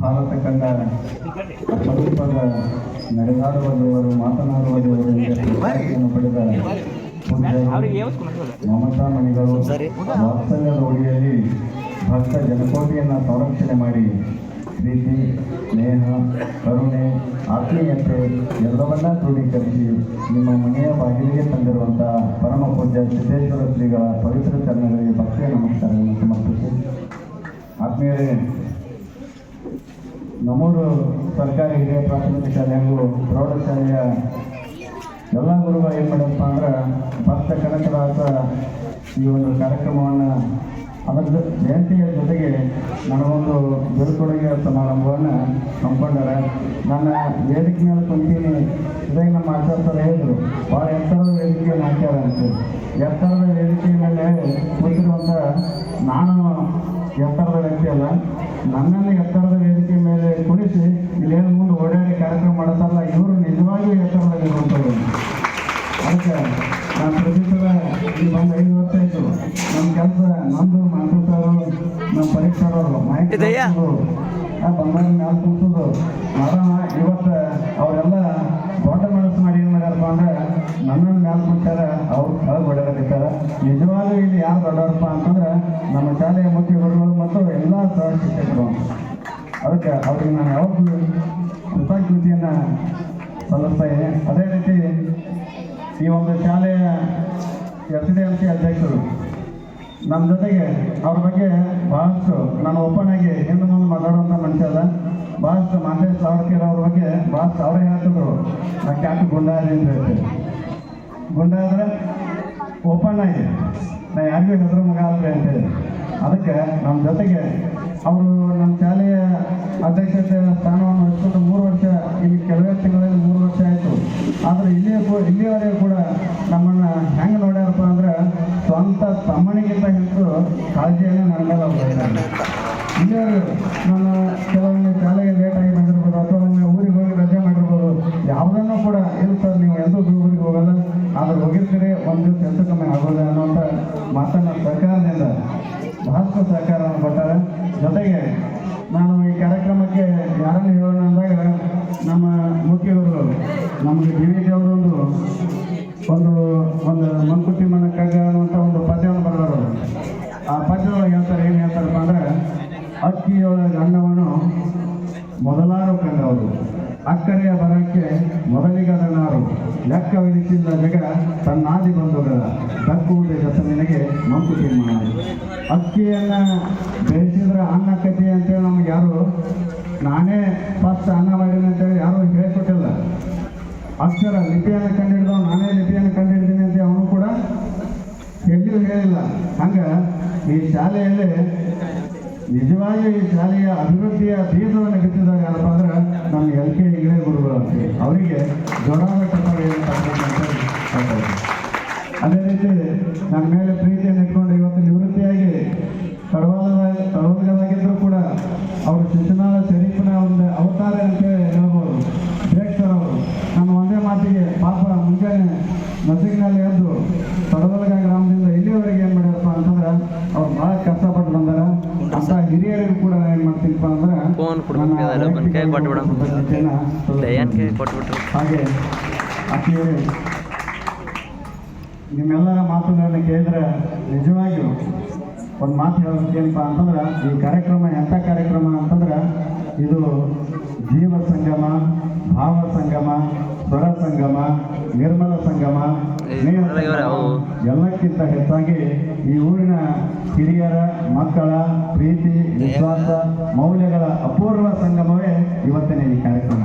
ಭಾರತ ಕಂಡ ಸ್ವರೂಪದ ನಡೆದಾಡುವ ದೇವರು ಮಾತನಾಡುವ ದೇವರು ಪಡೆದ ಮಮತಾ ಮಣಿಗಳು ವಾತ್ಸಲ್ಯದ ಒಡಿಯಲ್ಲಿ ಭಕ್ತ ಜನಕೋಟಿಯನ್ನು ಸಂರಕ್ಷಣೆ ಮಾಡಿ ಪ್ರೀತಿ ಸ್ನೇಹ ಕರುಣೆ ಆತ್ಮೀಯತೆ ಎಲ್ಲವನ್ನ ಕ್ರೋಢೀಕರಿಸಿ ನಿಮ್ಮ ಮನೆಯ ಬಾಗಿಲಿಗೆ ತಂದಿರುವಂತಹ ಪರಮ ಪೂಜ್ಯ ಸಿದ್ದೇಶ್ವರ ಶ್ರೀಗಳ ಪವಿತ್ರ ಚರಣಗಳಿಗೆ ಭಕ್ತಿಯ ನಮಸ್ಕಾರವನ್ನು ಸಮರ್ಪಿಸಿ. ಆತ್ಮೀಯರೇ, ನಮ್ಮೂರು ಸರ್ಕಾರಿ ಹಿರಿಯ ಪ್ರಾಥಮಿಕ ಶಾಲೆ ಹಾಗೂ ಪ್ರೌಢಶಾಲೆಯ ಎಲ್ಲ ಗುರುಗಳು ಏನು ಅಂದ್ರೆ ಭಕ್ತ ಕನಕದಾಸ ಈ ಒಂದು ಕಾರ್ಯಕ್ರಮವನ್ನು ಅದರ ಜಯಂತಿಯ ಜೊತೆಗೆ ನನಗೊಂದು ಬೀಳ್ಕೊಡುಗೆ ಸಮಾರಂಭವನ್ನು ಹಮ್ಮಿಕೊಂಡಾರೆ. ನನ್ನ ವೇದಿಕೆ ಮೇಲೆ ಕುಂತೀನಿ. ಇದೇ ನಮ್ಮ ಆಚಾರ್ಯರು ಹೇಳಿದ್ರು. ಭಾಳ ಎತ್ತರದ ವೇದಿಕೆಯನ್ನು ಹಾಕ್ಯಾರ ಅಂತ. ಎತ್ತರದ ವೇದಿಕೆ ಮೇಲೆ ಕೂತಿರುವಂಥ ನಾನು ಎತ್ತರದ ವ್ಯಕ್ತಿ ಅಲ್ಲ. ನನ್ನನ್ನು ಎತ್ತರದ ವೇದಿಕೆ ಮೇಲೆ ಕುಳಿಸಿ ಇಲ್ಲೇನು ಮುಂದೆ ಓಡಾಡಿ ಕಾರ್ಯಕ್ರಮ ಮಾಡುತ್ತಲ್ಲ ಇವರು ನಿಜವಾಗಿಯೂ ಎತ್ತರದಲ್ಲಿರುವಂಥವ್ರು ಅದಕ್ಕೆ ನಾನು ಪ್ರತಿ ಸಲ ಈ ಒಂದು ಐದು ವರ್ಷ ಆಯಿತು. ನಮ್ಮ ಕೆಲಸ ನಂದು ಮಾತುತ್ತಾರು ನಮ್ಮ ಪರೀಕ್ಷಾರವರು ಮಾಹಿತಿ ಬಂದಾಗ ಮ್ಯಾಲ ಕೂತದು ಮಾಡೋಣ ಇವತ್ತು ಅವರೆಲ್ಲ ದೊಡ್ಡ ಮನಸ್ಸು ಮಾಡಿ ಏನು ಮಾಡ್ಯಾರಪ್ಪ ಅಂದ್ರೆ ನನ್ನನ್ನು ಮ್ಯಾಲ ಕೂತಾರ ಅವ್ರು ಕೆಳಗೆ ಹೊಡೆಯಲಿಕ್ಕಾರ ನಿಜವಾಗ್ಲೂ ಇಲ್ಲಿ ಯಾರು ದೊಡ್ಡವರಪ್ಪ ಅಂತಂದ್ರೆ ನಮ್ಮ ಶಾಲೆಯ ಮುಖ್ಯ ಗುರುಗಳು ಮತ್ತು ಎಲ್ಲ ಸಹ ಶಿಕ್ಷಕರು ಅದಕ್ಕೆ ಅವ್ರಿಗೆ ನಾನು ಯಾವಾಗಲೂ ಕೃತಜ್ಞತೆಯನ್ನು ಸಲ್ಲಿಸ್ತಾ ಇದ್ದೀನಿ. ಅದೇ ರೀತಿ ಈ ಒಂದು ಶಾಲೆಯ ಎಸ್ ಡಿ ಎಂ ಸಿ ಅಧ್ಯಕ್ಷರು ನಮ್ಮ ಜೊತೆಗೆ ಅವ್ರ ಬಗ್ಗೆ ಭಾಳಷ್ಟು ನಾನು ಓಪನ್ ಆಗಿ ಹಿಂದೆ ಮುಂದೆ ಮಾತಾಡುವಂಥ ಮನುಷ್ಯ ಅಲ್ಲ. ಭಾಳಷ್ಟು ಮಹೇಶ್ ಸಾವರ್ಕರ್ ಅವ್ರ ಬಗ್ಗೆ ಭಾಳಷ್ಟು ಅವರೇ ಹೇಳ್ತಿದ್ರು. ನಾ ಕ್ಯಾಟ್ ಗುಂಡಾರಿ ಅಂತ ಹೇಳ್ತೀನಿ. ಗುಂಡ ಓಪನ್ ಆಗಿ ನಾ ಯಾರಿಗೂ ಹೆಸರು ಮಗ ಅಂತ ಅಂತೇಳಿ ಅದಕ್ಕೆ ನಮ್ಮ ಜೊತೆಗೆ ಅವರು ನಮ್ಮ ಶಾಲೆಯ ಅಧ್ಯಕ್ಷತೆ ಸ್ಥಾನವನ್ನು ವಹಿಸಿಕೊಂಡು ಮೂರು ವರ್ಷ, ಇಲ್ಲಿ ಕೆಲವೇ ತಿಂಗಳಲ್ಲಿ ಮೂರು ವರ್ಷ ಆಯಿತು. ಆದರೆ ಇಲ್ಲಿಯೂ ಕೂಡ ಕೂಡ ನಮ್ಮನ್ನು ಹೆಂಗೆ ನೋಡ್ಯಾರಪ್ಪ ಅಂದ್ರೆ ಸ್ವಂತ ತಮ್ಮನಿಗಿಂತ ಹೆಚ್ಚು ಕಾಳಜಿಯನ್ನು ನನ್ನ ಮೇಲೆ ನಾನು ಕೆಲವೊಮ್ಮೆ ಶಾಲೆಗೆ ಲೇಟಾಗಿ ಬಂದಿರ್ಬೋದು ಅಥವಾ ಒಮ್ಮೆ ಊರಿಗೆ ಹೋಗಿ ರಜೆ ಮಾಡಿರ್ಬೋದು, ಯಾವುದನ್ನು ಕೂಡ ಇಲ್ಲ ಸರ್, ನೀವು ಎಂದೂ ದೂರಿಗೆ ಹೋಗಲ್ಲ, ಆದ್ರೆ ಹೋಗಿರ್ತೀರಿ, ಒಂದು ಹೆಚ್ಚು ಕಮ್ಮಿ ಆಗೋಲ್ಲ ಅನ್ನೋಂಥ ಮಾತನ್ನು ಸರ್ಕಾರದಿಂದ ಬಹಳಷ್ಟು ಸಹಕಾರವನ್ನು ಕೊಟ್ಟಾರೆ ಜೊತೆಗೆ ನಾನು ಈ ಕಾರ್ಯಕ್ರಮಕ್ಕೆ ಯಾರನ್ನು ಹೇಳೋಣ ಅಂದಾಗ ನಮ್ಮ ಮುಖ್ಯವರು, ನಮಗೆ ವಿ ಅವರೊಂದು ಒಂದು ಒಂದು ಮಂಕುತಿ ಮನ ಕಗ್ಗ ಅನ್ನುವಂಥ ಒಂದು ಪದ್ಯವನ್ನು ಬರೆದರು ಆ ಪದ್ಯದೊಳಗೆ ಹೇಳ್ತಾರೆ, ಏನು ಹೇಳ್ತಾರಪ್ಪ ಅಂದರೆ ಅಕ್ಕಿಯೊಳಗೆ ಅನ್ನವನ್ನು ಮೊದಲಾರು ಕಂಡವರು ಅಕ್ಕರೆಯ ಬರಕ್ಕೆ ಮೊದಲಿಗದ ನಾರು ಲೆಕ್ಕವಿರಿಸಿಲ್ಲ ಜಗ ತನ್ನಾದಿ ಬಂಧುಗಳ ದಕ್ಕುವುದೇ ನಿನಗೆ ಮಂಕು ಮಾಡಿ ಅಕ್ಕಿಯನ್ನು ಬೇಯಿಸಿದ್ರೆ ಅನ್ನ ಕತಿ ಅಂತೇಳಿ ನಮ್ಗೆ ಯಾರು, ನಾನೇ ಫಸ್ಟ್ ಅನ್ನ ಮಾಡೀನಿ ಅಂತೇಳಿ ಯಾರು ಹೇಳ್ಕೊಟ್ಟಿಲ್ಲ. ಅಕ್ಷರ ಲಿಪಿಯನ್ನು ಕಂಡುಹಿಡಿದವ ನಾನೇ ಲಿಪಿಯನ್ನು ಕಂಡುಹಿಡಿದೀನಿ ಅಂತ ಅವನು ಕೂಡ ಎಲ್ಲಿಯೂ ಹೇಳಿಲ್ಲ. ಹಂಗೆ ಈ ಶಾಲೆಯಲ್ಲಿ ನಿಜವಾಗಿ ಈ ಶಾಲೆಯ ಅಭಿವೃದ್ಧಿಯ ಬೀಜವನ್ನು ಬಿತ್ತಿದಾಗ ಯಾರಪ್ಪ ಅಂದ್ರೆ ನಮ್ಮ ಎಲ್ ಕೆ ಇಂಗ್ಲೇ ಗುರುಗಳು ಅಂತ ಅವರಿಗೆ ಅದೇ ರೀತಿ ನನ್ನ ಮೇಲೆ ಪ್ರೀತಿಯನ್ನು ಇಟ್ಕೊಂಡು ಇವತ್ತು ನಿವೃತ್ತಿಯಾಗಿ ತಡವಾದ ತಡವಾದಾಗಿದ್ದರೂ ಕೂಡ ಅವರು ಶಿಶುನಾಳ ಶರೀಫನ ಒಂದು ಅವತಾರ ಅಂತೇಳಿ ಹೇಳ್ಬೋದು. ಬೇಕ್ ಸರ್ ಅವರು. ನಾನು ಒಂದೇ ಮಾತಿಗೆ ಪಾಪ ಮುಂಜಾನೆ ನಸಿಗಿನಲ್ಲಿ ಎದ್ದು ತಡವಲ್ಗ ಗ್ರಾಮದಿಂದ ಇಲ್ಲಿವರೆಗೆ ಏನು ಮಾಡ್ಯಾರಪ್ಪ ಅಂತಂದ್ರೆ ಅವ್ರು ಭಾಳ ಕಷ್ಟಪಟ್ಟು ಬಂದಾರ ಅಂತ ಹಿರಿಯರಿಗೂ ಕೂಡ ಏನು ಮಾಡ್ತೀನಪ್ಪ ಅಂದ್ರೆ ಫೋನ್ ಕೊಡ್ಬೇಕು ಬಂದ್ ಕೈ ಕೊಟ್ಬಿಡು. ಕೃತಜ್ಞತೆಯನ್ನ ದಯಾನ್ ಕೈ ಕೊಟ್ಬಿಟ್ರು ಹಾಗೆ ನಿಮ್ಮೆಲ್ಲ ನಿಮ್ಮೆಲ್ಲರ ಮಾತುಗಳನ್ನು ಕೇಳಿದ್ರೆ ನಿಜವಾಗಿಯೂ ಒಂದು ಮಾತು ಹೇಳೋದೇನಪ್ಪ ಅಂತಂದ್ರೆ ಈ ಕಾರ್ಯಕ್ರಮ ಎಂಥ ಕಾರ್ಯಕ್ರಮ ಅಂತಂದ್ರೆ ಇದು ಜೀವ ಸಂಗಮ ಭಾವ ಸಂಗಮ ಸ್ವರ ಸಂಗಮ ನಿರ್ಮಲ ಸಂಗಮ ಎಲ್ಲಕ್ಕಿಂತ ಹೆಚ್ಚಾಗಿ ಈ ಊರಿನ ಹಿರಿಯರ ಮಕ್ಕಳ ಪ್ರೀತಿ ವಿಶ್ವಾಸ ಮೌಲ್ಯಗಳ ಅಪೂರ್ವ ಸಂಗಮವೇ ಇವತ್ತಿನ ಈ ಕಾರ್ಯಕ್ರಮ.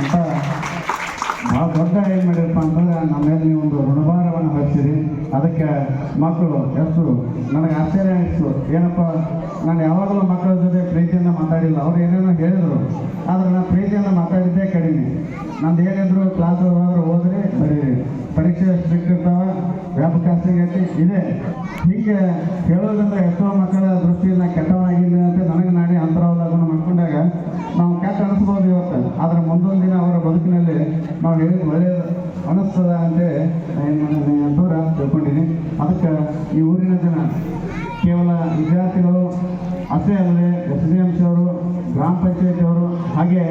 ಅಂತ ಭಾಳ ದೊಡ್ಡ ಏನು ಮಾಡಿರಪ್ಪ ಅಂತಂದ್ರೆ ನಮ್ಮ ಮೇಲೆ ನೀವು ಒಂದು ಋಣಭಾರವನ್ನು ಹಚ್ಚಿರಿ ಅದಕ್ಕೆ ಮಕ್ಕಳು ಎಷ್ಟು ನನಗೆ ಆಶ್ಚರ್ಯ ಅನಿಸ್ತು. ಏನಪ್ಪ ನಾನು ಯಾವಾಗಲೂ ಮಕ್ಕಳ ಜೊತೆ ಪ್ರೀತಿಯಿಂದ ಮಾತಾಡಿಲ್ಲ ಅವ್ರು ಏನೇನೋ ಹೇಳಿದರು ಆದರೆ ನಾನು ಪ್ರೀತಿಯಿಂದ ಕಡಿಮೆ ನಂದು ಏನಿದ್ರು ಕ್ಲಾಸ್ ಹೋದ್ರೆ ಬರೀರಿ ಪರೀಕ್ಷೆ ಸ್ಟ್ರಿಕ್ಟ್ ಇರ್ತಾವ, ವ್ಯಾಪಕ ಐತಿ. ಇದೆ. ಹೀಗೆ ಹೇಳೋದ್ರಿಂದ ಎಷ್ಟೋ ಮಕ್ಕಳ ದೃಷ್ಟಿಯಿಂದ ಕೆಟ್ಟವಾಗಿದೆ ಅಂತ ನನಗೆ ನಾನೇ ಅಂತರಾವಲೋಕನ ಮಾಡ್ಕೊಂಡಾಗ ನಾವು ಕೆಟ್ಟ ಅನಿಸ್ಬೋದು ಇವತ್ತು. ಆದರೆ ಮುಂದೊಂದು ದಿನ ಅವರ ಬದುಕಿನಲ್ಲಿ ನಾವು ಹೇಳಿದ ಒಳ್ಳೆಯದು ಅನಿಸ್ತದ ಅಂತೇಳಿ ದೂರ ತಿಳ್ಕೊಂಡಿನಿ ಅದಕ್ಕೆ ಈ ಊರಿನ ಜನ ಕೇವಲ ವಿದ್ಯಾರ್ಥಿಗಳು, ಅಷ್ಟೇ ಅಲ್ಲದೆ ಎಸ್ ಡಿ ಎಂ ಸಿ ಅವರು ಗ್ರಾಮ ಪಂಚಾಯತಿ ಅವರು ಹಾಗೆ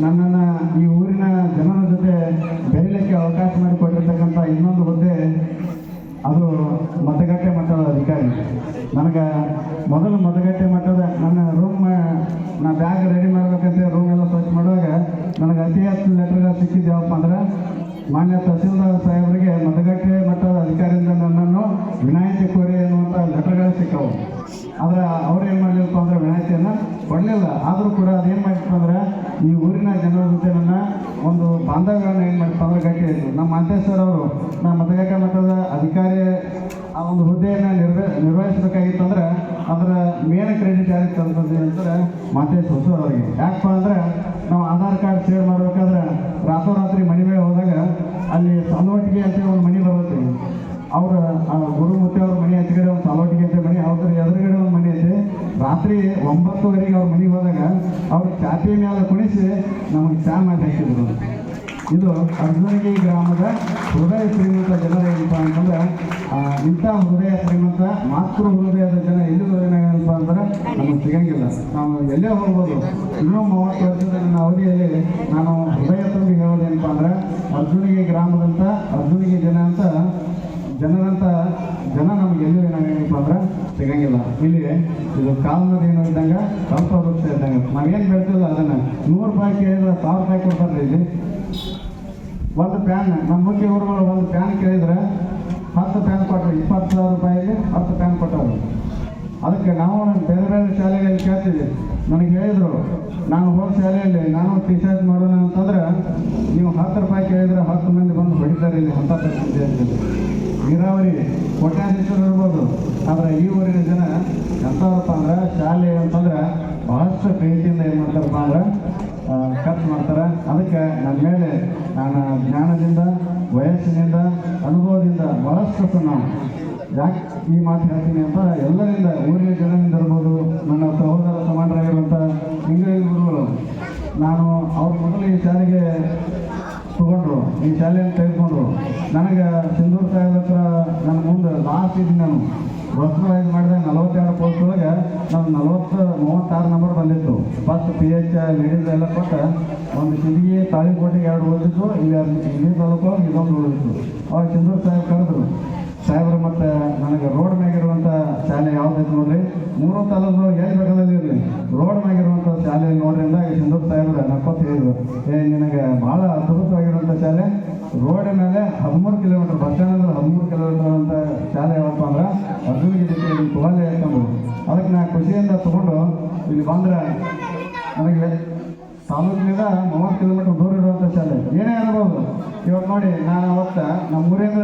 ನನ್ನನ್ನು ಈ ಊರಿನ ಜನರ ಜೊತೆ ಬೆರೀಲಿಕ್ಕೆ ಅವಕಾಶ ಮಾಡಿಕೊಟ್ಟಿರ್ತಕ್ಕಂಥ ಇನ್ನೊಂದು ಹುದ್ದೆ ಅದು ಮತಗಟ್ಟೆ ಮಟ್ಟದ ಅಧಿಕಾರಿ. ನನಗೆ ಮೊದಲು ಮತಗಟ್ಟೆ ಮಟ್ಟದ ನನ್ನ ರೂಮ್ ನಾ ಬ್ಯಾಗ್ ರೆಡಿ ಮಾಡ್ಬೇಕಂತ ರೂಮ್ ಎಲ್ಲ ಸ್ವಚ್ಛ ಮಾಡುವಾಗ ನನಗೆ ಅತಿ ಹೆಚ್ಚು ಲೆಟರ್ ಸಿಕ್ಕಿದ್ದು ಯಾವಪ್ಪ ಅಂದ್ರೆ, ಮಾನ್ಯ ತಹಸೀಲ್ದಾರ್ ಸಾಹೇಬರಿಗೆ ಮತಗಟ್ಟೆ ಮಟ್ಟದ ಅಧಿಕಾರಿಯಿಂದ ನನ್ನನ್ನು ವಿನಾಯಿತಿ ಸಿಕ್ಕವು ಆದ್ರೆ ಅವ್ರು ಏನು ಅಂದ್ರೆ ವಿನಾಯಿತಿಯನ್ನು ಕೊಡಲಿಲ್ಲ. ಆದರೂ ಕೂಡ ಅದೇನು ಮಾಡಿತ್ತು ಅಂದ್ರೆ ಈ ಊರಿನ ಜನರ ಜೊತೆ ನನ್ನ ಒಂದು ಬಾಂಧವ್ಯವನ್ನು ಏನು ಮಾಡಿತ್ತು ಅಂದ್ರೆ ಗಟ್ಟಿ ಆಯಿತು. ನಮ್ಮ ಮಾಂತೇಶ್ವರ ಅವರು, ನಮ್ಮ ಮತಗಟ್ಟೆ ಮಟ್ಟದ ಅಧಿಕಾರಿ ಆ ಒಂದು ಹುದ್ದೆಯನ್ನು ನಿರ್ವಹ ನಿರ್ವಹಿಸಬೇಕಾಗಿತ್ತು ಅಂದ್ರೆ ಅದರ ಮೇನ್ ಕ್ರೆಡಿಟ್ ಯಾರಿಗೆ ಅಂತಂದ್ರೆ ಅಂದ್ರೆ ಮಾತೇಶ್ವರ ಸರ್ ಅವರಿಗೆ. ಯಾಕಪ್ಪ ಅಂದ್ರೆ ನಾವು ಆಧಾರ್ ಕಾರ್ಡ್ ಶೇರ್ ಮಾಡಬೇಕಾದ್ರೆ ರಾತ್ರೋರಾತ್ರಿ ಮನೆ ಮೇಲೆ ಹೋದಾಗ ಅಲ್ಲಿ ಸಾಲೋಟಿಗೆ ಅಂತ ಒಂದು ಮನೆ ಬರುತ್ತೆ. ಅವರ ಗುರುಮೂರ್ತಿ ಅವ್ರ ಮನೆ ಹತ್ತಿಗಡೆ ಒಂದು ಸಾಲವಟ್ಟಿಗೆ ಅಂತ ಮನೆ ಅವ್ರ ಎದುರುಗಡೆ ಒಂದು ಮನೆ ಐತೆ ರಾತ್ರಿ ಒಂಬತ್ತುವರೆಗೆ ಅವ್ರ ಮನೆಗೆ ಹೋದಾಗ ಅವ್ರ ಚಾಪೆ ಮೇಲೆ ಕುಣಿಸಿ ನಮಗೆ ಚಾ ಮಾಡಿ ಹಾಕಿದ್ರು ಇದು ಅರ್ಜುನಗಿ ಗ್ರಾಮದ ಹೃದಯ ಶ್ರೀಮಂತ ಜನರ ಏನಪ್ಪ ಅಂತಂದ್ರೆ ಇಂಥ ಹೃದಯ ಶ್ರೀಮಂತ, ಮಾತೃ ಹೃದಯದ ಜನ ಎಲ್ಲಿ ಏನಪ್ಪ ಅಂದ್ರೆ ನಮಗೆ ಸಿಗಂಗಿಲ್ಲ ನಾವು ಎಲ್ಲೇ ಹೋಗ್ಬೋದು. ಇನ್ನೂ ಮೂವತ್ತು ವರ್ಷದ ನನ್ನ ಅವಧಿಯಲ್ಲಿ ನಾನು ಹೃದಯ ತುಂಬಿ ಹೇಳೋದೇನಪ್ಪ ಅಂದ್ರೆ ಅರ್ಜುನಿಗೆ ಗ್ರಾಮದಂತ ಅರ್ಜುನಿಗೆ ಜನ ಅಂತ ಜನರಂತ ಜನ ನಮ್ಗೆ ಎಲ್ಲೂ ಏನಾಗಂಗಿಲ್ಲ ಅಂದ್ರೆ ಸಿಗಂಗಿಲ್ಲ. ಇಲ್ಲಿ ಇದು ಕಾಲ್ನದ ಏನೋ ಇದ್ದಂಗೆ ಕಲ್ಪ ವೃಕ್ಷ ಇದ್ದಂಗೆ. ನಾವೇನು ಬೆಳ್ತೀವಲ್ಲ ಅದನ್ನು. ನೂರು ರೂಪಾಯಿ ಕೇಳಿದ್ರೆ ಸಾವಿರ ರೂಪಾಯಿ ಕೊಡ್ತಾರೆ ಇಲ್ಲಿ. ಒಂದು ಪ್ಯಾನ್, ನಮ್ಮ ಮುಖ್ಯ ಊರುಗಳು ಒಂದು ಪ್ಯಾನ್ ಕೇಳಿದ್ರೆ ಹತ್ತು ಪ್ಯಾನ್ ಕೊಟ್ಟರು ಇಪ್ಪತ್ತು ಸಾವಿರ ರೂಪಾಯಿಗೆ ಹತ್ತು ಪ್ಯಾನ್ ಕೊಟ್ಟರು ಅದಕ್ಕೆ ನಾವು ಬೇರೆ ಬೇರೆ ಶಾಲೆಗಳಲ್ಲಿ ಕೇಳ್ತೀವಿ. ನನಗೆ ಹೇಳಿದರು, ನಾನು ಹೋದ ಶಾಲೆಯಲ್ಲಿ ನಾನು ಟಿ ಶರ್ಟ್ ಮಾಡೋಣ ಅಂತಂದ್ರೆ ನೀವು ಹತ್ತು ರೂಪಾಯಿ ಕೇಳಿದ್ರೆ ಹತ್ತು ಮಂದಿ ಬಂದು ಹೊಡಿತಾರೆ ಇಲ್ಲಿ ಆಗ್ತದೆ ನೀರಾವರಿ ಕೋಟ್ಯಾಧೀಶರು ಇರ್ಬೋದು. ಆದರೆ ಈ ಊರಿನ ಜನ ಎಂಥವ್ರಪ್ಪ ಅಂದ್ರೆ ಶಾಲೆ ಅಂತಂದ್ರೆ ಬಹಳಷ್ಟು ಪ್ರೀತಿಯಿಂದ ಏನು ಮಾಡ್ತಾರಪ್ಪ ಅಂದ್ರೆ ಖರ್ಚು ಮಾಡ್ತಾರೆ. ಅದಕ್ಕೆ ನನ್ನ ಮೇಲೆ ನಾನು ಜ್ಞಾನದಿಂದ, ವಯಸ್ಸಿನಿಂದ, ಅನುಭವದಿಂದ ಬಹಳಷ್ಟು ನಾನು ಯಾಕೆ ಈ ಮಾತು ಹೇಳ್ತೀನಿ ಅಂತ ಎಲ್ಲರಿಂದ ಊರಿನ ಜನರಿಂದ ಇರ್ಬೋದು, ನನ್ನ ಸಹೋದರ ಸಮಾನರಾಗಿರುವಂಥ ಇಂಗ್ಲಿಷ್ ಗುರುಗಳು. ನಾನು ಅವ್ರ ಮೊದಲು ಈ ಶಾಲೆಗೆ ತಗೊಂಡ್ರು ಈ ಶಾಲೆಯನ್ನು ತೆಗೆದುಕೊಂಡ್ರು. ನನಗೆ ಸಿಂಧೂರು ಸಾಹೇಬ್ ಹತ್ರ ನನ್ನ ಮುಂದೆ ಲಾಸ್ಟ್ ಇದ್ದೀನಿ ನಾನು. ಬಸ್ವೈಸ್ ಮಾಡಿದೆ, ನಲವತ್ತೆರಡು ಪೋಸ್ಟ್ ಒಳಗೆ ನಾನು ನಲವತ್ತು, ಮೂವತ್ತಾರು ನಂಬರ್ ಬಂದಿತ್ತು. ಫಸ್ಟ್ ಪಿ ಎಚ್ ಲೇಡೀಸ್ ಎಲ್ಲ ಕೊಟ್ಟು ಒಂದು ಸಿಂದಗಿ ತಾಳಿಕೋಟೆಗೆ ಎರಡು ಓದಿತ್ತು ಇಲ್ಲಿ ಇಲ್ಲಿ ತಾಲೂಕು ಇದೊಂದು ಉಳಿದಿತ್ತು. ಅವಾಗ ಸಿಂಧೂರು ಸಾಹೇಬ್ ಕರೆದ್ರು ಸಾಹೇಬ್ರು, ಮತ್ತು ನನಗೆ ರೋಡ್ ಮ್ಯಾಗಿರುವಂಥ ಶಾಲೆ ಯಾವ್ದೈತೆ ನೋಡ್ರಿ? ಮೂರು ತಾಲೂಕು ಎಲ್ಲಿ ಬೇಕಾದಲ್ಲಿ ಇರಲಿ. ರೋಡ್ ಮ್ಯಾಗಿರುವಂಥ ಶಾಲೆ ನೋಡ್ರಿ ಅಂದಾಗ ಸಿಂಧೂರು ಸಾಹೇಬ್ರು ನಪ್ಪತ್ತು ಹೇಳಿದ್ರು. ಏ, ನಿನಗೆ ಭಾಳ ಅದ್ಭುತವಾಗಿರುವಂಥ ಶಾಲೆ. ರೋಡ್ ಮೇಲೆ ಹದಿಮೂರು ಕಿಲೋಮೀಟ್ರ್ ಬಸ್ ಸ್ಟ್ಯಾಂಡ್ ಅಂದ್ರೆ ಹದಿಮೂರು ಕಿಲೋಮೀಟರ್ ಅಂತ ಶಾಲೆ ಯಾವಪ್ಪ ಅಂದ್ರೆ? ಅದು ಇದಕ್ಕೆ ತುವಾಲೆ ಹಾಕೊಂಡು ಅದಕ್ಕೆ ನಾ ಖುಷಿಯಿಂದ ತೊಗೊಂಡು ಇಲ್ಲಿ ಬಂದ್ರೆ ನನಗೆ ತಾಲೂಕಿನಿಂದ ಮೂವತ್ತು ಕಿಲೋಮೀಟರ್ ದೂರ ಇರುವಂಥ ಶಾಲೆ. ಏನೇ ಇರ್ಬೋದು ಇವಾಗ ನೋಡಿ, ನಾನು ಅವತ್ತ ನಮ್ಮ ಊರಿಂದ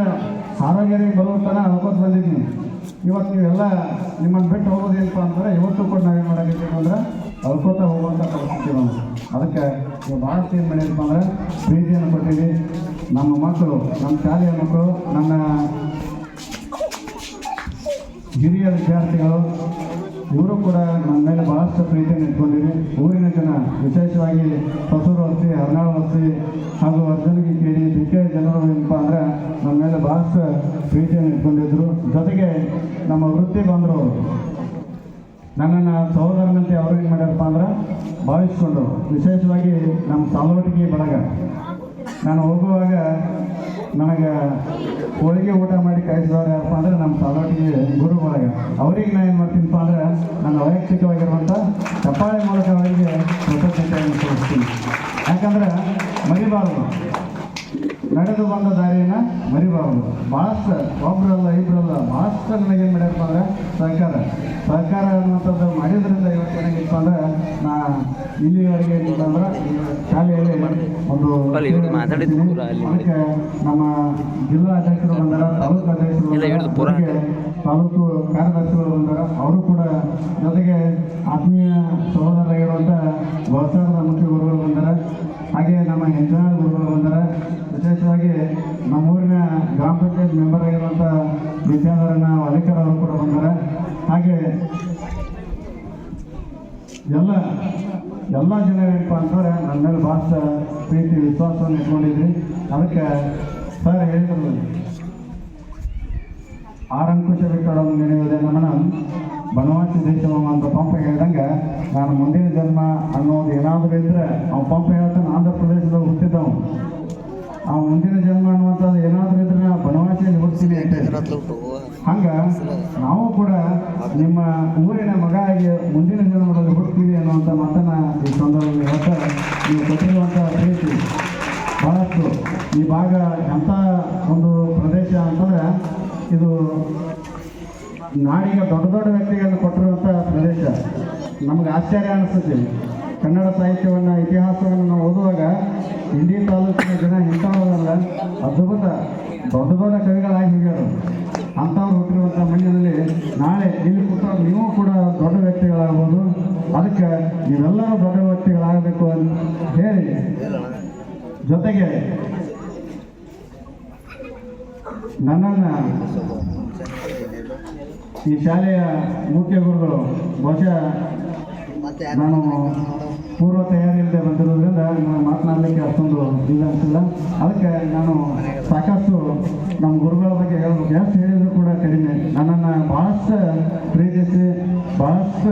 ಆರೋಗ್ಯರಿಗೆ ಬರುವ ವಾಪಸ್ ಬಂದಿದ್ದೀನಿ. ಇವತ್ತು ನೀವೆಲ್ಲ ನಿಮ್ಮನ್ನು ಬಿಟ್ಟು ಹೋಗೋದೇನಪ್ಪ ಅಂತಂದ್ರೆ ಇವತ್ತು ಕೂಡ ನಾವೇನು ಮಾಡೋಕ್ಕಿದ್ದೀವಿ ಅಂದ್ರೆ ಅಲ್ಕೋತ ಹೋಗುವಂಥ ಪರಿಸ್ಥಿತಿ ನಾವು ಅದಕ್ಕೆ ಭಾಳಷ್ಟು ಏನು ಮಾಡಿದಪ್ಪ ಅಂದರೆ ಪ್ರೀತಿಯನ್ನು ಕೊಟ್ಟಿದ್ದೀವಿ. ನಮ್ಮ ಮಕ್ಕಳು, ನಮ್ಮ ಶಾಲೆಯ ಮಕ್ಕಳು, ನನ್ನ ಹಿರಿಯ ವಿದ್ಯಾರ್ಥಿಗಳು ಇವರು ಕೂಡ ನನ್ನ ಮೇಲೆ ಬಹಳಷ್ಟು ಪ್ರೀತಿಯನ್ನು ಇಟ್ಕೊಂಡಿರಿ ಊರಿನ ಜನ, ವಿಶೇಷವಾಗಿ ಹೊಸೂರು ವಸ್ತಿ, ಹರ್ನಾಳು ವಸ್ತಿ ಹಾಗೂ ಅರ್ಜುನಿಗೆ ಕೇಳಿ ದಿಕ್ಕೆ ಜನರು ಏನಪ್ಪ ಅಂದ್ರೆ ನಮ್ಮ ಮೇಲೆ ಬಹಳಷ್ಟು ಪ್ರೀತಿಯನ್ನು ಇಟ್ಕೊಂಡಿದ್ರು. ಜೊತೆಗೆ ನಮ್ಮ ವೃತ್ತಿ ಬಂದರು ನನ್ನನ್ನು ಸಹೋದರನಂತೆ ಅವರು ಏನು ಮಾಡ್ಯಾರಪ್ಪ ಅಂದ್ರೆ ಭಾವಿಸ್ಕೊಂಡು ವಿಶೇಷವಾಗಿ ನಮ್ಮ ಸಾಲವಟಿಗೆ ಬಳಗ. ನಾನು ಹೋಗುವಾಗ ನನಗೆ ಹೋಳಿಗೆ ಊಟ ಮಾಡಿ ಕಾಯಿಸಿದವ್ರು ಯಾರಪ್ಪ ಅಂದ್ರೆ ನಮ್ಮ ತಾಲೋಟಿಗೆ ಗುರು ಬಳಗ ಅವ್ರಿಗೆ ನಾನು ಏನು ಮಾಡ್ತೀನಪ್ಪ ಅಂದ್ರೆ ನನ್ನ ವೈಯಕ್ತಿಕವಾಗಿರುವಂಥ ಚಪ್ಪಾಳೆ ಮೂಲಕ ಅವರಿಗೆ ಕೃತಜ್ಞತೆಯನ್ನು ತೋರಿಸ್ತೀನಿ ಯಾಕಂದ್ರೆ ಮರಿಬಾರದು. ನಡೆದು ಬಂದ ದಾರಿಯನ್ನು ಮರಿಬಾರದು. ಭಾಳಷ್ಟು ಒಬ್ಬರಲ್ಲ ಇಬ್ಬರಲ್ಲ ಭಾಳಷ್ಟು ನನಗೇನು ಮಾಡ್ಯಪ್ಪ ಅಂದ್ರೆ ಸಹಕಾರ ಸಹಕಾರ ಅನ್ನುವಂಥದ್ದು ಮಾಡಿದ್ರಿಂದ ಇವತ್ತು ಏನಾಗಿತ್ತು ಅಂದ್ರೆ ನಾ ಇಲ್ಲಿವರೆಗೆ ಏನಿಲ್ಲ ಅಂದ್ರೆ ಈ ಶಾಲೆಯಲ್ಲಿ ಒಂದು ಅದಕ್ಕೆ ನಮ್ಮ ಜಿಲ್ಲಾ ಅಧ್ಯಕ್ಷರು ಬಂದಾರ ತಾಲೂಕು ಅಧ್ಯಕ್ಷರು ತಾಲೂಕು ಕಾರ್ಯದರ್ಶಿಗಳು ಬಂದಾರ. ಅವರು ಕೂಡ ಜೊತೆಗೆ ಆತ್ಮೀಯ ಸಹೋದರರಾಗಿರುವಂಥ ಗೋಸಾರದ ಮುಖ್ಯ ಗುರುಗಳು ಬಂದಾರ. ಹಾಗೆ ನಮ್ಮ ಹೆಂಜನ ಗುರುಗಳು ಬಂದಾರ. ವಿಶೇಷವಾಗಿ ನಮ್ಮೂರಿನ ಗ್ರಾಮ ಪಂಚಾಯತ್ ಮೆಂಬರ್ ಆಗಿರುವಂಥ ವಿದ್ಯಾಧರನ ವಾಲಿಕರ್ ಅವರು ಕೂಡ ಬಂದಾರೆ. ಹಾಗೆ ಎಲ್ಲ ಎಲ್ಲ ಜನ ಏನಪ್ಪ ಅಂತಾರೆ ನನ್ನ ಮೇಲೆ ಭಾಷ ಪ್ರೀತಿ, ವಿಶ್ವಾಸವನ್ನು ಇಟ್ಕೊಂಡಿದ್ರಿ. ಅದಕ್ಕೆ ಸರ್ ಹೇಳಿದ್ರು. ಆರಂಕುಶ ಬಿಟ್ಟೊಡೊಂದು ನೆನೆಯುವುದೇ ನಮ್ಮನ ಬನವಾಸಿ ದೇಶವಮ್ಮ ಅಂತ ಪಂಪ ಹೇಳಿದಂಗೆ, ನಾನು ಮುಂದಿನ ಜನ್ಮ ಅನ್ನೋದು ಏನಾದರೂ ಇದ್ರೆ ಅವ್ನು ಪಂಪ ಹೇಳ್ತಾನೆ ಆಂಧ್ರ ಪ್ರದೇಶದಲ್ಲಿ ಹುಟ್ಟಿದ್ದವು ಆ ಮುಂದಿನ ಜನ್ಮ ಅನ್ನುವಂಥದ್ದು ಏನಾದರೂ ಇದ್ರೆ ನಾ ಬನವಾಸಿಯಲ್ಲಿ ಹುಡ್ತೀನಿ ಅಂತ ಹಂಗ ನಾವು ಕೂಡ ನಿಮ್ಮ ಊರಿನ ಮಗ ಆಗಿ ಮುಂದಿನ ಜನ್ಮದಲ್ಲಿ ಹುಡ್ತೀವಿ ಅನ್ನುವಂಥ ಮಾತನ್ನ ಈ ಸಂದರ್ಭದಲ್ಲಿ ಹೇಳ್ತಾ ನೀವು ಕೊಟ್ಟಿರುವಂಥ ಪ್ರೀತಿ ಬಹಳಷ್ಟು. ಈ ಭಾಗ ಎಂಥ ಒಂದು ಪ್ರದೇಶ ಅಂತಂದ್ರೆ ಇದು ನಾಡಿಗೆ ದೊಡ್ಡ ದೊಡ್ಡ ವ್ಯಕ್ತಿಗಳನ್ನು ಕೊಟ್ಟಿರುವಂಥ ಪ್ರದೇಶ. ನಮ್ಗೆ ಆಶ್ಚರ್ಯ ಅನಿಸ್ತೈತಿ. ಕನ್ನಡ ಸಾಹಿತ್ಯವನ್ನು, ಇತಿಹಾಸವನ್ನು ನಾವು ಓದುವಾಗ ಹಿಂದಿ ತಾಲೂಕಿನ ಜನ ಇಂಥವರಲ್ಲ, ಅದ್ಭುತ ದೊಡ್ಡ ದೊಡ್ಡ ಕವಿಗಳಾಗಿ ಹೋಗ್ಯಾರು. ಅಂಥವ್ರು ಹುಟ್ಟಿರುವಂಥ ಮಣ್ಣಿನಲ್ಲಿ ನಾಳೆ ಇಲ್ಲಿ ಕೂತ ನೀವು ಕೂಡ ದೊಡ್ಡ ವ್ಯಕ್ತಿಗಳಾಗ್ಬೋದು. ಅದಕ್ಕೆ ನೀವೆಲ್ಲರೂ ದೊಡ್ಡ ವ್ಯಕ್ತಿಗಳಾಗಬೇಕು ಅಂತ ಹೇಳಿ. ಜೊತೆಗೆ ನನ್ನನ್ನು ಈ ಶಾಲೆಯ ಮುಖ್ಯ ಗುರುಗಳು, ಬಹುಶಃ ನಾನು ಪೂರ್ವ ತಯಾರಿಯಲ್ಲದೆ ಬಂದಿರೋದ್ರಿಂದ ನಾನು ಮಾತನಾಡಲಿಕ್ಕೆ ಅಷ್ಟೊಂದು ಇದು ಅನಿಸಿಲ್ಲ. ಅದಕ್ಕೆ ನಾನು ಸಾಕಷ್ಟು ನಮ್ಮ ಗುರುಗಳ ಬಗ್ಗೆ ಹೇಳಬೇಕು ಜಾಸ್ತಿ ಹೇಳಿದ್ರು ಕೂಡ ಕಡಿಮೆ. ನನ್ನನ್ನು ಭಾಳಷ್ಟು ಪ್ರೀತಿಸಿ ಭಾಳಷ್ಟು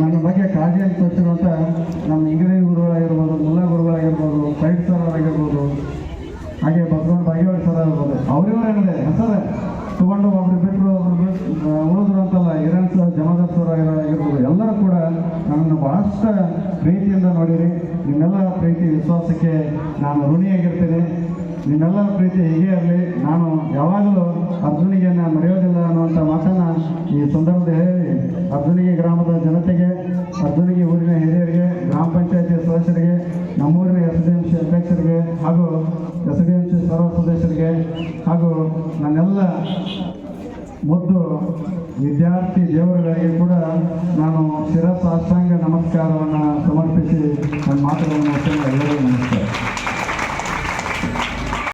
ನನ್ನ ಬಗ್ಗೆ ಕಾಳಜಿಯನ್ನು ತೋರಿಸಿರುವಂಥ ನಮ್ಮ ಇಂಗ್ರೇಜ್ ಗುರುಗಳಾಗಿರ್ಬೋದು ಮುಲ್ಲಾ ಗುರುಗಳಾಗಿರ್ಬೋದು ಸೈಡ್ ಸರ್ ಆಗಿರ್ಬೋದು ಹಾಗೆ ಬಸವಣ್ಣ ಬಾಗೇವಾಡಿ ಸರ್ ಆಗಿರ್ಬೋದು ಅವ್ರಿವ್ರು ಏನಿದೆ ಹೆಸರು ತಗೊಂಡು ಒಬ್ರು ಬಿಟ್ಟರು ಒಬ್ರು ಬಿಟ್ಟು ಉಳಿದ್ರು ಅಂತಲ್ಲ ಹಿರಣ್ ಸರ್ ಜಮಾದಾರ್ ಸರ್ ಆಗಿರ- ಆಗಿರ್ಬೋದು ಎಲ್ಲರೂ ಕೂಡ ನನ್ನನ್ನು ಭಾಳಷ್ಟು ಪ್ರೀತಿಯಿಂದ ನೋಡಿರಿ. ನಿಮ್ಮೆಲ್ಲ ಪ್ರೀತಿ ವಿಶ್ವಾಸಕ್ಕೆ ನಾನು ಋಣಿಯಾಗಿರ್ತೇನೆ. ನಿಮ್ಮೆಲ್ಲ ಪ್ರೀತಿ ಹೀಗೆ ಇರಲಿ. ನಾನು ಯಾವಾಗಲೂ ಅರ್ಜುನಿಗೆ ನಾನು ಮರೆಯೋದಿಲ್ಲ ಅನ್ನುವಂಥ ಮಾತನ್ನು ಈ ಸಂದರ್ಭದಲ್ಲಿ ಹೇಳಿ. ಅರ್ಜುನಿಗೆ ಗ್ರಾಮದ ಜನತೆಗೆ, ಅರ್ಜುನಿಗೆ ಊರಿನ ಹಿರಿಯರಿಗೆ, ಗ್ರಾಮ ಪಂಚಾಯತಿ ಸದಸ್ಯರಿಗೆ, ನಮ್ಮೂರಿನ ಎಸ್ ಡಿ ಎಂ ಸಿ ಅಧ್ಯಕ್ಷರಿಗೆ ಹಾಗೂ ಎಸ್ ಡಿ ಎಂ ಸಿ ಸರ್ವ ಸದಸ್ಯರಿಗೆ ಹಾಗೂ ನನ್ನೆಲ್ಲ ಮುದ್ದು ವಿದ್ಯಾರ್ಥಿ ದೇವರುಗಳಿಗೆ ಕೂಡ ನಾನು ಶಿರಸಾಷ್ಟಾಂಗ ನಮಸ್ಕಾರವನ್ನು ಸಮರ್ಪಿಸಿ ನನ್ನ ಮಾತುಗಳನ್ನು. ಎಲ್ಲರಿಗೂ ನಮಸ್ಕಾರ